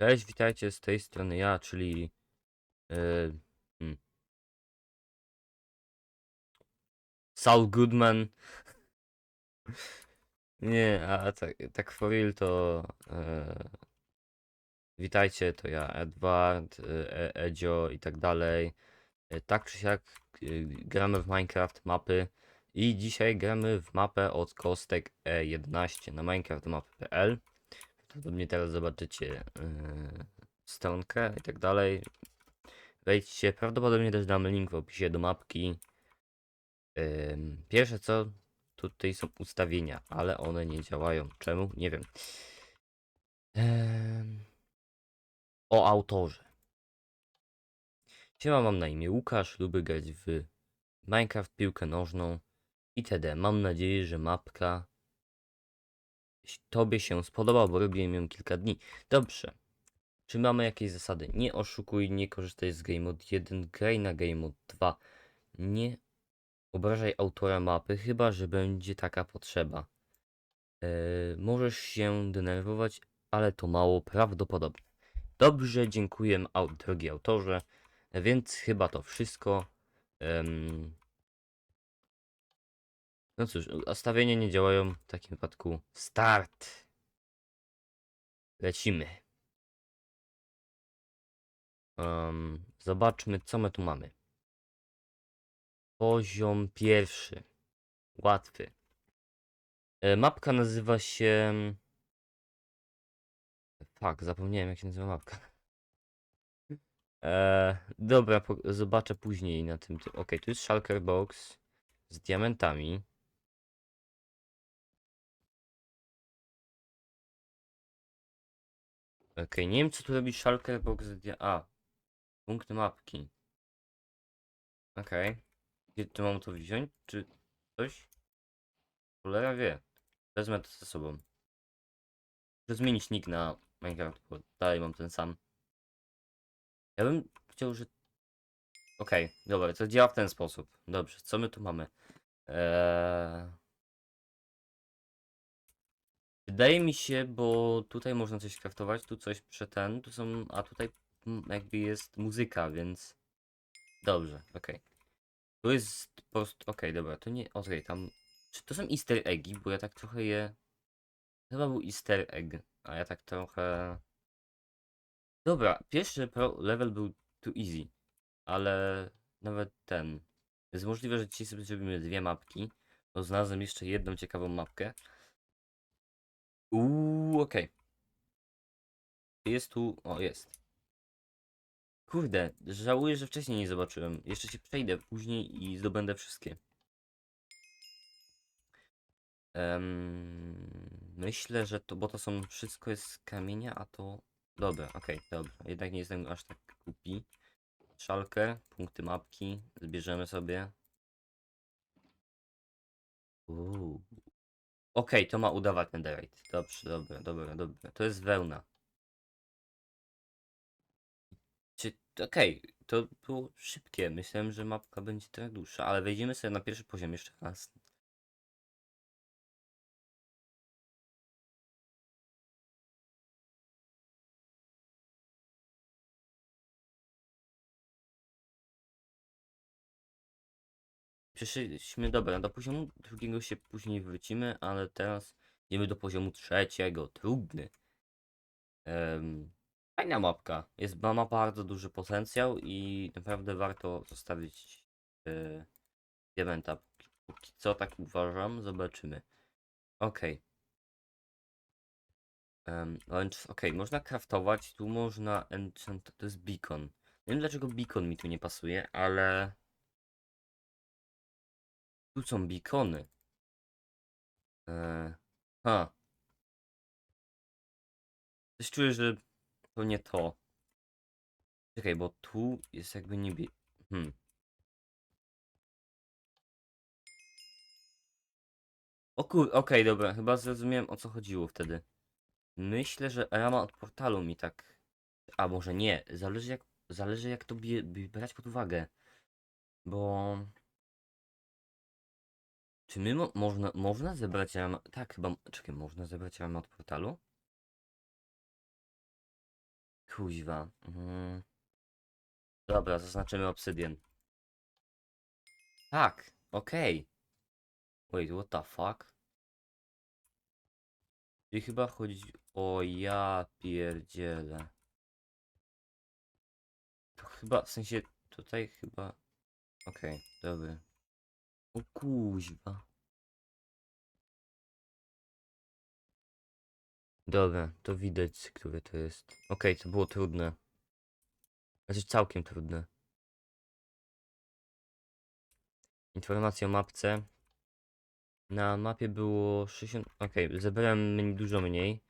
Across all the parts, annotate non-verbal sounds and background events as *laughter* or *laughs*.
Cześć, witajcie z tej strony ja, czyli yy, hmm. Saul Goodman. *laughs* Nie, a tak, tak to yy, witajcie, to ja Edward, e, Edzio i tak dalej. E, Tak czy siak yy, gramy w Minecraft mapy i dzisiaj gramy w mapę od kostek E11 na minecraftmapy.pl. Prawdopodobnie teraz zobaczycie yy, stronkę i tak dalej. Wejdźcie, prawdopodobnie też damy link w opisie do mapki. Ym, Pierwsze co, tutaj są ustawienia, ale one nie działają. Czemu? Nie wiem. Em, O autorze. Siema, mam na imię Łukasz, lubię grać w Minecraft, piłkę nożną itd. Mam nadzieję, że mapka Tobie się spodoba, bo robiłem ją kilka dni. Dobrze. Czy mamy jakieś zasady? Nie oszukuj, nie korzystaj z Game Mode 1, graj na Game Mode 2. Nie obrażaj autora mapy, chyba że będzie taka potrzeba. Eee, możesz się denerwować, ale to mało prawdopodobne. Dobrze, dziękuję, drogi autorze. Więc chyba to wszystko. Em, no cóż, ustawienia nie działają w takim wypadku. Start! Lecimy. Em, zobaczmy, co my tu mamy. Poziom pierwszy. Łatwy. E, mapka nazywa się. Fuck, zapomniałem jak się nazywa mapka. E, dobra, zobaczę później na tym. ty- Okej, tu jest Shulker Box z diamentami. Okej, nie wiem co tu robi Shulker Box. A, punkty mapki. Okej. Gdzie tu mam to wziąć? Czy coś? Cholera wie. Wezmę to ze sobą. Muszę zmienić nick na Minecraft, bo dalej mam ten sam. Ja bym chciał, że... Okej, dobra, to działa w ten sposób. Dobrze, co my tu mamy? Eee... Wydaje mi się, bo tutaj można coś craftować, tu coś prze ten, tu są, a tutaj mm, jakby jest muzyka, więc... Dobrze, okej. Tu jest po prostu, okej, dobra, to nie, okej, tam... Czy to są easter eggi, bo ja tak trochę je... Chyba był easter egg, a ja tak trochę... Dobra, pierwszy pro level był too easy, ale nawet ten... Jest możliwe, że dzisiaj sobie zrobimy dwie mapki, bo znalazłem jeszcze jedną ciekawą mapkę. Uuu, okej. Jest tu, o jest. Kurde, żałuję, że wcześniej nie zobaczyłem. Jeszcze się przejdę później i zdobędę wszystkie. Em, myślę, że to, bo to są, wszystko jest z kamienia, a to... Dobra, okej, dobra. Jednak nie jestem aż tak głupi. Szalkę, punkty mapki, zbierzemy sobie. Uuu. Okej, to ma udawać netherite. Dobrze, dobra, dobra, dobra. To jest wełna. Czy, okej, to było szybkie. Myślałem, że mapka będzie trochę dłuższa, ale wejdziemy sobie na pierwszy poziom jeszcze raz. Przeszliśmy, dobra, do poziomu drugiego się później wrócimy, ale teraz idziemy do poziomu trzeciego, trudny. Em, fajna mapka, jest, ma ma bardzo duży potencjał i naprawdę warto zostawić e, diamenta. Póki- co tak uważam, zobaczymy. Okej. Em, Więc okej, można craftować, tu można enchant, to jest beacon. Nie wiem dlaczego beacon mi tu nie pasuje, ale... Tu są beacony. Eee, ha. Coś czuję, że to nie to. Czekaj, bo tu jest jakby niebie... Hmm. O kur... Okej, dobra, chyba zrozumiałem o co chodziło wtedy. Myślę, że rama od portalu mi tak... A może nie, zależy jak, zależy jak to bie- brać pod uwagę. Bo... Czy my mo można, można zebrać ramę? Tak, chyba. Czekaj, można zebrać ramę od portalu? Kuźwa. Mhm. Dobra, zaznaczymy obsydian. Tak, okej. Wait, what the fuck? I chyba chodzi o ja pierdzielę. To chyba, w sensie tutaj chyba... Okej, dobra. O kuźwa. Dobra, to widać, które to jest. Okej, to było trudne. Znaczy całkiem trudne. Informacja o mapce. Na mapie było 60. Okej, zebrałem mniej- dużo mniej.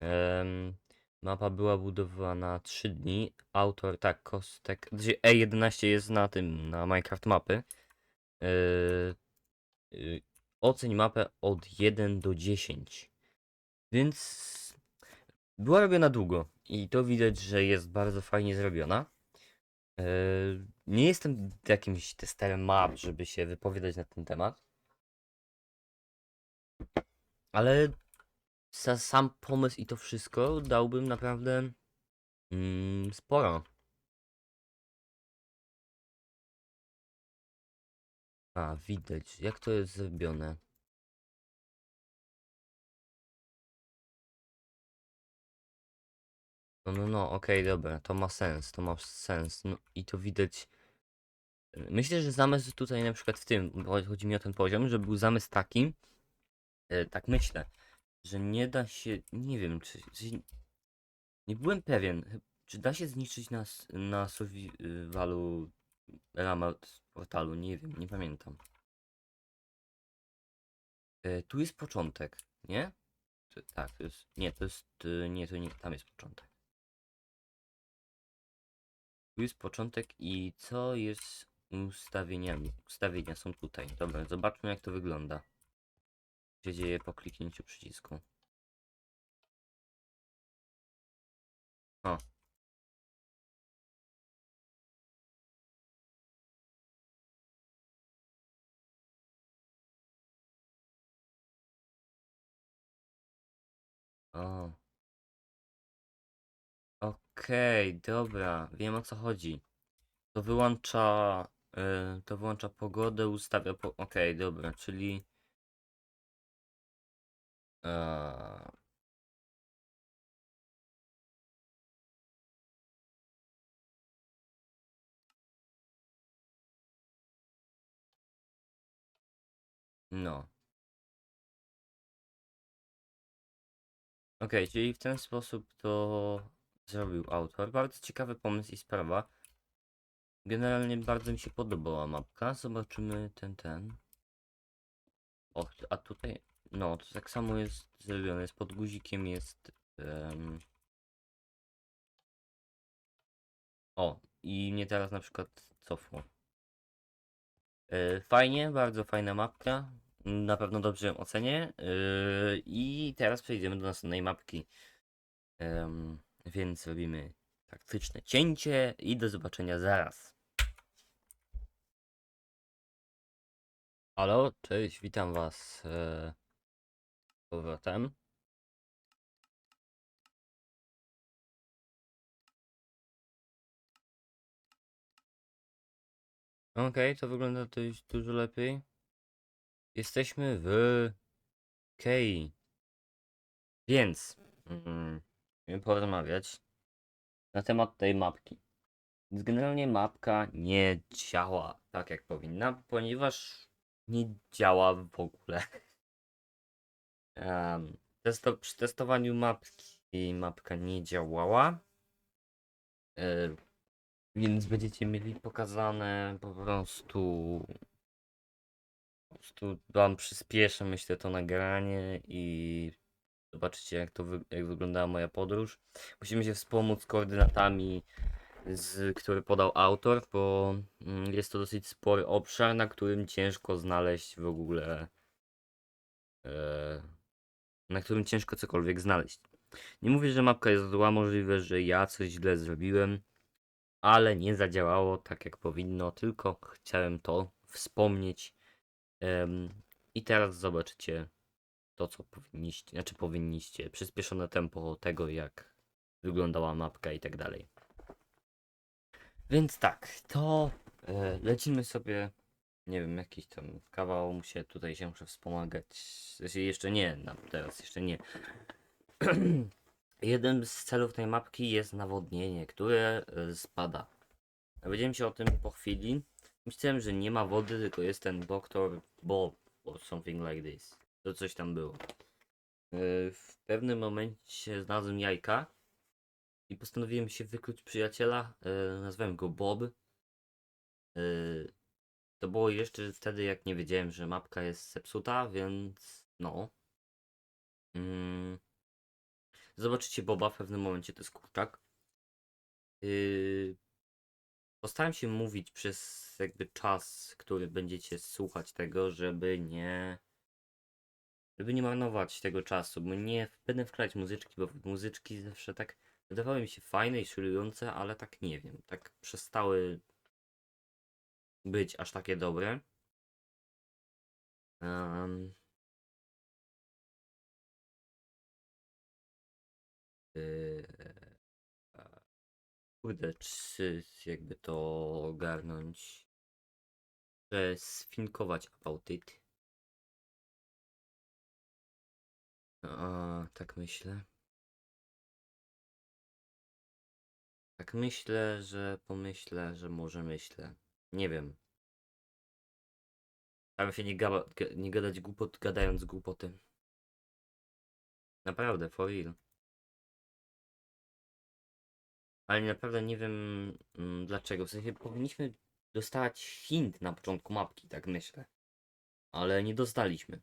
Em, mapa była budowana 3 dni. Autor, tak, kostek. Znaczy E11 jest na tym, na Minecraft mapy. Yy, yy, oceń mapę od 1 do 10. Więc była robiona długo i to widać, że jest bardzo fajnie zrobiona. Yy, nie jestem jakimś testerem map, żeby się wypowiadać na ten temat. Ale sam pomysł i to wszystko dałbym naprawdę mm, sporo. A, widać, jak to jest zrobione. No, no, no, okej, dobra, to ma sens, to ma sens. No i to widać. Myślę, że zamysł tutaj na przykład w tym, bo chodzi mi o ten poziom, że był zamysł taki, e, tak myślę, że nie da się, nie wiem, czy, czy nie byłem pewien, czy da się zniszczyć na, s- na survivalu ramę od portalu, nie wiem, nie pamiętam. E, tu jest początek, nie? Czy- Tak, to jest, nie, to jest, e, nie, to nie, tam jest początek. Tu jest początek i co jest z ustawieniami? Ustawienia są tutaj. Dobra, zobaczmy jak to wygląda. Co się dzieje po kliknięciu przycisku. O. O. Okej, dobra, wiem o co chodzi. To wyłącza, y, to wyłącza pogodę, ustawia po... Okej, dobra, czyli... Eee, no. Okej, czyli w ten sposób to zrobił autor. Bardzo ciekawy pomysł i sprawa. Generalnie bardzo mi się podobała mapka. Zobaczymy ten, ten. O, a tutaj, no, to tak samo jest zrobione. Jest pod guzikiem, jest... em, O, i mnie teraz na przykład cofło. E, Fajnie, bardzo fajna mapka. Na pewno dobrze ją ocenię. E, I teraz przejdziemy do następnej mapki. Więc robimy taktyczne cięcie i do zobaczenia zaraz. Halo, cześć, witam was e, z powrotem. Okej, to wygląda to już dużo lepiej. Jesteśmy w Kei. Więc mm, porozmawiać na temat tej mapki. Więc generalnie mapka nie działa tak jak powinna, ponieważ nie działa w ogóle. *laughs* Em, testo, przy testowaniu mapki mapka nie działała. E, więc będziecie mieli pokazane po prostu. Po prostu wam przyspieszę, myślę, to nagranie i zobaczycie, jak to wy, jak wyglądała moja podróż. Musimy się wspomóc koordynatami, z, które podał autor, bo mm, jest to dosyć spory obszar, na którym ciężko znaleźć w ogóle. E, na którym ciężko cokolwiek znaleźć. Nie mówię, że mapka jest zła, możliwe, że ja coś źle zrobiłem, ale nie zadziałało tak jak powinno, tylko chciałem to wspomnieć. Em, I teraz zobaczycie to, co powinniście, znaczy powinniście, przyspieszone tempo tego, jak wyglądała mapka i tak dalej. Więc tak, to e, lecimy sobie, nie wiem, jakiś tam kawał, muszę tutaj się muszę wspomagać, sensie jeszcze nie, no, teraz jeszcze nie. *clears throat* Jeden z celów tej mapki jest nawodnienie, które e, spada. Dowiedziałem się o tym po chwili. Myślałem, że nie ma wody, tylko jest ten doktor Bob or something like this. To coś tam było. E, W pewnym momencie znalazłem jajka i postanowiłem się wykluć przyjaciela. E, nazwałem go Bob. E, To było jeszcze wtedy, jak nie wiedziałem, że mapka jest zepsuta, więc no. Mm. Zobaczycie Boba w pewnym momencie, to jest kurczak. Yy, Postaram się mówić przez jakby czas, który będziecie słuchać tego, żeby nie. Żeby nie marnować tego czasu, bo nie będę wkładać muzyczki, bo muzyczki zawsze tak wydawały mi się fajne i szylujące, ale tak nie wiem, tak przestały być aż takie dobre. Em, yy, Kurde, czy jakby to ogarnąć? Że sfinkować about it. A, tak myślę. Tak myślę, że pomyślę, że może myślę. Nie wiem. Staram się nie, gaba, ga- nie gadać głupot, gadając głupoty. Naprawdę, for real. Ale naprawdę nie wiem mm, dlaczego. W sensie powinniśmy dostawać hint na początku mapki, tak myślę. Ale nie dostaliśmy.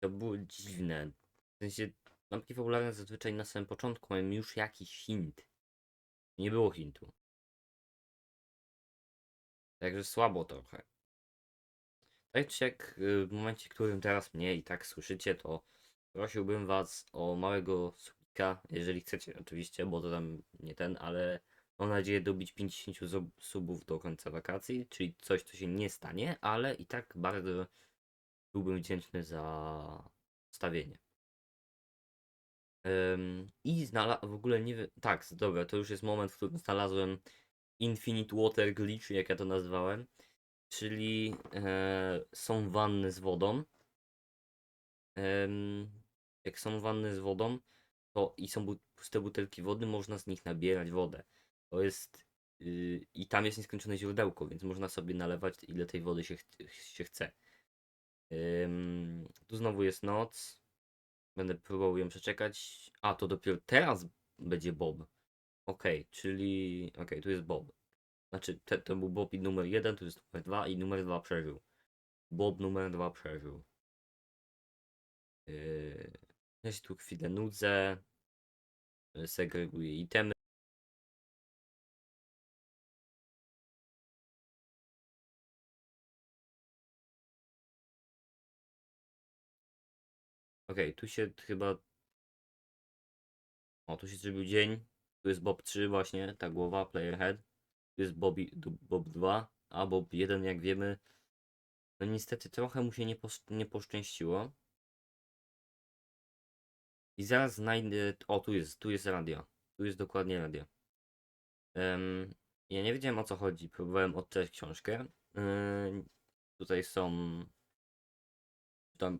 To było dziwne. W sensie mapki fabularne zazwyczaj na samym początku mają już jakiś hint. Nie było hintu. Także słabo trochę. Tak czy jak y, w momencie, w którym teraz mnie i tak słyszycie, to prosiłbym was o małego jeżeli chcecie oczywiście, bo to tam nie ten, ale mam nadzieję dobić 50 zub- subów do końca wakacji, czyli coś, co się nie stanie, ale i tak bardzo byłbym wdzięczny za stawienie. I znalazłem, w ogóle nie wiem, tak, dobra, to już jest moment, w którym znalazłem Infinite Water Glitch, jak ja to nazwałem, czyli e, są wanny z wodą. Jak są wanny z wodą, to i są puste butelki wody, można z nich nabierać wodę. To jest, y, i tam jest nieskończone źródełko, więc można sobie nalewać ile tej wody się, ch się chce. Ym, tu znowu jest noc. Będę próbował ją przeczekać. A, to dopiero teraz będzie Bob. Okej, czyli. Okej, tu jest Bob. Znaczy, te, to był Bob i numer jeden, tu jest numer dwa i numer dwa przeżył. Bob numer dwa przeżył. Yy, ja się tu chwilę nudzę. Yy, Segreguję itemy. Okej, tu się chyba. O, tu się zrobił dzień. Tu jest Bob 3 właśnie, ta głowa, player head. Tu jest Bobby, Bob 2, a Bob 1 jak wiemy. No niestety trochę mu się nie, pos- nie poszczęściło. I zaraz znajdę. O, tu jest, tu jest radio. Tu jest dokładnie radio. Em, ja nie wiedziałem o co chodzi. Próbowałem odczytać książkę. Ym, tutaj są. Tam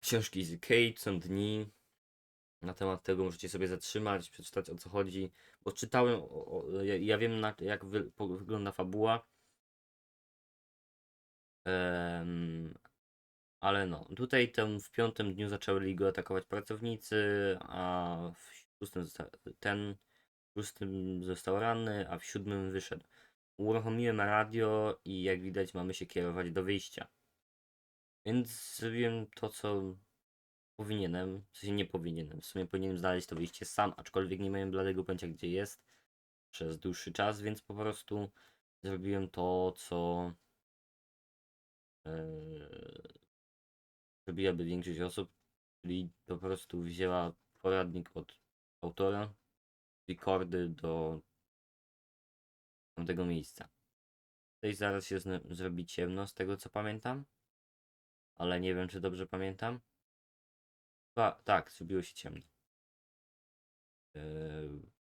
książki z Kate, są dni. Na temat tego możecie sobie zatrzymać, przeczytać o co chodzi. Bo czytałem. O, o, ja, ja wiem na, jak wy, wygląda fabuła. Em, ale no, tutaj ten, w piątym dniu zaczęli go atakować pracownicy, a w szóstym zosta- ten w szóstym został ranny, a w siódmym wyszedł. Uruchomiłem radio i jak widać mamy się kierować do wyjścia. Więc zrobiłem to, co powinienem, w sensie nie powinienem. W sumie powinienem znaleźć to wyjście sam, aczkolwiek nie miałem bladego pojęcia gdzie jest przez dłuższy czas, więc po prostu zrobiłem to, co Eee, zrobiłaby większość osób, czyli po prostu wzięła poradnik od autora, rekordy do tamtego miejsca. Tutaj zaraz się zrobi ciemno, z tego co pamiętam, ale nie wiem czy dobrze pamiętam. Chyba, tak, zrobiło się ciemno. Eee,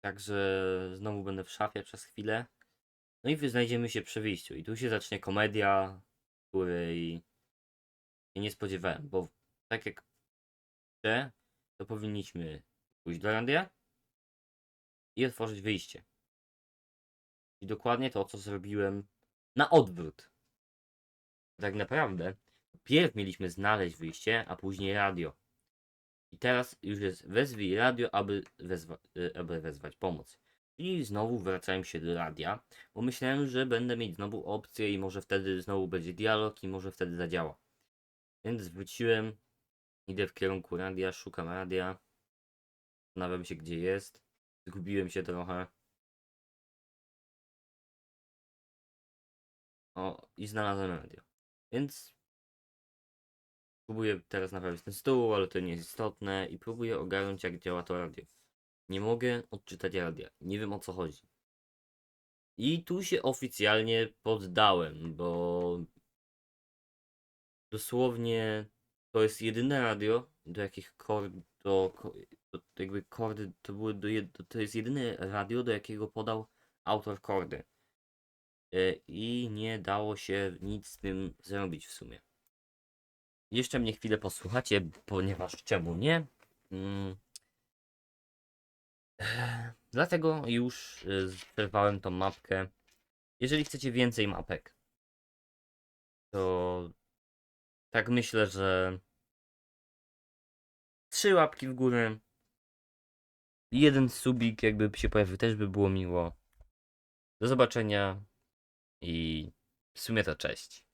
Także znowu będę w szafie przez chwilę. No i znajdziemy się przy wyjściu. I tu się zacznie komedia, której się nie spodziewałem, bo tak jak chcę, to powinniśmy pójść do radia i otworzyć wyjście. I dokładnie to, co zrobiłem na odwrót. Tak naprawdę, pierw mieliśmy znaleźć wyjście, a później radio. I teraz już jest wezwij radio, aby, wezwa, y, aby wezwać pomoc. I znowu wracałem się do radia, bo myślałem, że będę mieć znowu opcję i może wtedy znowu będzie dialog i może wtedy zadziała. Więc wróciłem, idę w kierunku radia, szukam radia, zastanawiam się gdzie jest, zgubiłem się trochę. O, i znalazłem radio. Więc próbuję teraz naprawić ten stół, ale to nie jest istotne i próbuję ogarnąć jak działa to radio. Nie mogę odczytać radia. Nie wiem o co chodzi. I tu się oficjalnie poddałem, bo dosłownie to jest jedyne radio, do jakich kord, do, do jakby kordy, to były do, to jest jedyne radio, do jakiego podał autor kordy. E, I nie dało się nic z tym zrobić w sumie. Jeszcze mnie chwilę posłuchacie, ponieważ czemu nie? Mm. Ech, Dlatego już y, zerwałem tą mapkę. Jeżeli chcecie więcej mapek, to tak myślę, że trzy łapki w górę. Jeden subik jakby się pojawił, też by było miło. Do zobaczenia i w sumie to cześć.